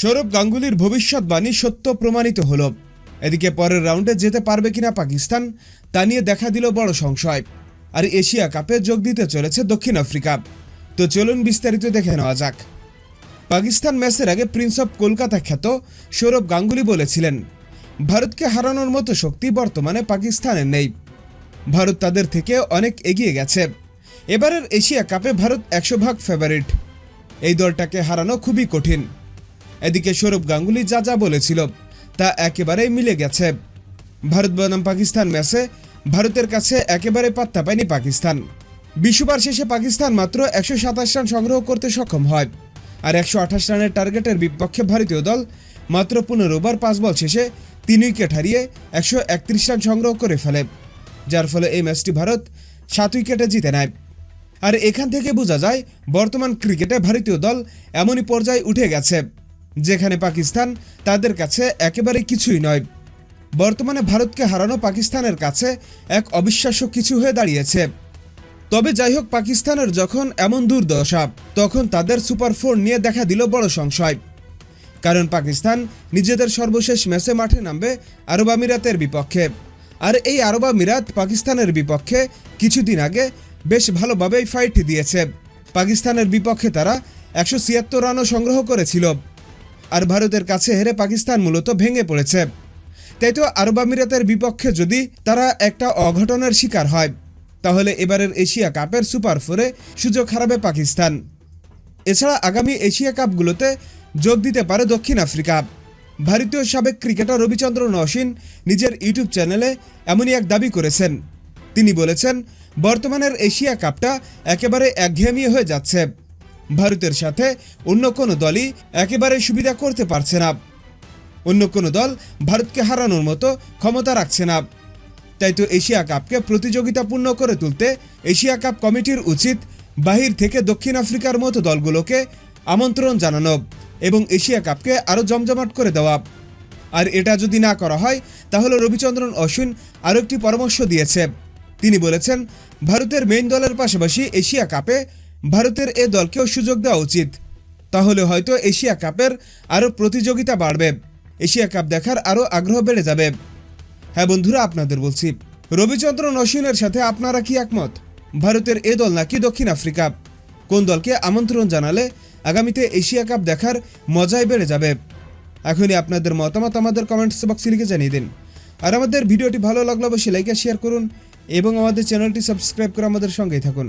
সৌরভ গাঙ্গুলির ভবিষ্যৎবাণী সত্য প্রমাণিত হল। এদিকে পরের রাউন্ডে যেতে পারবে কিনা পাকিস্তান, তা নিয়ে দেখা দিল বড় সংশয়। আর এশিয়া কাপে যোগ দিতে চলেছে দক্ষিণ আফ্রিকা। তো চলুন বিস্তারিত দেখে নেওয়া যাক। পাকিস্তান ম্যাচের আগে প্রিন্স অফ কলকাতা খ্যাত সৌরভ গাঙ্গুলি বলেছিলেন, ভারতকে হারানোর মতো শক্তি বর্তমানে পাকিস্তানের নেই। ভারত তাদের থেকে অনেক এগিয়ে গেছে। এবারের এশিয়া কাপে ভারত একশো ভাগ ফেভারিট এই দলটাকে হারানো খুবই কঠিন। এদিকে সৌরভ গাঙ্গুলি যা যা বলেছিল, তা একেবারেই মিলে গেছে। ভারত বনাম পাকিস্তান ম্যাচে ভারতের কাছে একেবারে পাত্তা পায়নি পাকিস্তান। বিশ্ববার শেষে পাকিস্তান মাত্র একশো সাতাশ রান সংগ্রহ করতে সক্ষম হয় আর একশো আঠাশ রানের টার্গেটের বিপক্ষে ভারতীয় দল মাত্র পনেরো ওভার পাঁচ বল শেষে তিন উইকেট হারিয়ে একশো একত্রিশ রান সংগ্রহ করে ফেলে, যার ফলে এই ম্যাচটি ভারত সাত উইকেটে জিতে নেয়। আর এখান থেকে বোঝা যায়, বর্তমান ক্রিকেটে ভারতীয় দল এমনই পর্যায়ে উঠে গেছে। যেখানে পাকিস্তান তাদের কাছে একেবারে কিছুই নয়। বর্তমানে ভারতকে হারানো পাকিস্তানের কাছে এক অবিশ্বাস্য কিছু হয়ে দাঁড়িয়েছে। তবে যাই হোক পাকিস্তানের যখন এমন দুর্দশা, তখন তাদের সুপার ফোর নিয়ে দেখা দিল বড় সংশয়। কারণ পাকিস্তান নিজেদের সর্বশেষ ম্যাচে মাঠে নামবে আরব আমিরাতের বিপক্ষে। আর এই আরব আমিরাত পাকিস্তানের বিপক্ষে কিছুদিন আগে বেশ ভালোভাবেই ফাইট দিয়েছে। পাকিস্তানের বিপক্ষে তারা একশো ছিয়াত্তর রানও সংগ্রহ করেছিল। আর ভারতের কাছে হেরে পাকিস্তান মূলত ভেঙে পড়েছে। তাই তো আরব আমিরাতের বিপক্ষে যদি তারা একটা অঘটনের শিকার হয়, তাহলে এবারের এশিয়া কাপের সুপার ফোরে সুযোগ হারাবে পাকিস্তান। এছাড়া আগামী এশিয়া কাপগুলোতে যোগ দিতে পারে দক্ষিণ আফ্রিকা। ভারতীয় সাবেক ক্রিকেটার রবিচন্দ্রন অশ্বিন নিজের ইউটিউব চ্যানেলে এমনই এক দাবি করেছেন। তিনি বলেছেন, বর্তমানের এশিয়া কাপটা একেবারে একঘেয়েমি হয়ে যাচ্ছে। ভারতের সাথে অন্য কোনো দলই একেবারে সুবিধা করতে পারছে না। অন্য কোনো দল ভারতকে হারানোর মতো ক্ষমতা রাখছে না। তাই তো এশিয়া কাপকে প্রতিযোগিতাপূর্ণ করে তুলতে এশিয়া কাপ কমিটির উচিত বাহির থেকে দক্ষিণ আফ্রিকার মতো দলগুলোকে আমন্ত্রণ জানানো এবং এশিয়া কাপকে আরও জমজমাট করে দেওয়া। আর এটা যদি না করা হয়, তাহলে রবিচন্দ্রন অশ্বিন আরও একটি পরামর্শ দিয়েছে। তিনি বলেছেন, ভারতের মেইন দলের পাশাপাশি এশিয়া কাপে ভারতের এ দলকেও সুযোগ দেওয়া উচিত। তাহলে হয়তো এশিয়া কাপের আরও প্রতিযোগিতা বাড়বে। এশিয়া কাপ দেখার আরও আগ্রহ বেড়ে যাবে। হ্যাঁ বন্ধুরা, আপনাদের বলছি রবিচন্দ্রন অশ্বিনের সাথে আপনারা কি একমত? ভারতের এ দল নাকি দক্ষিণ আফ্রিকা? কোন দলকে আমন্ত্রণ জানালে আগামীতে এশিয়া কাপ দেখার মজাই বেড়ে যাবে? এখনই আপনাদের মতামত আমাদের কমেন্টস বক্সে লিখে জানিয়ে দিন। আর আমাদের ভিডিওটি ভালো লাগলে অবশ্যই লাইক শেয়ার করুন এবং আমাদের চ্যানেলটি সাবস্ক্রাইব করে আমাদের সঙ্গেই থাকুন।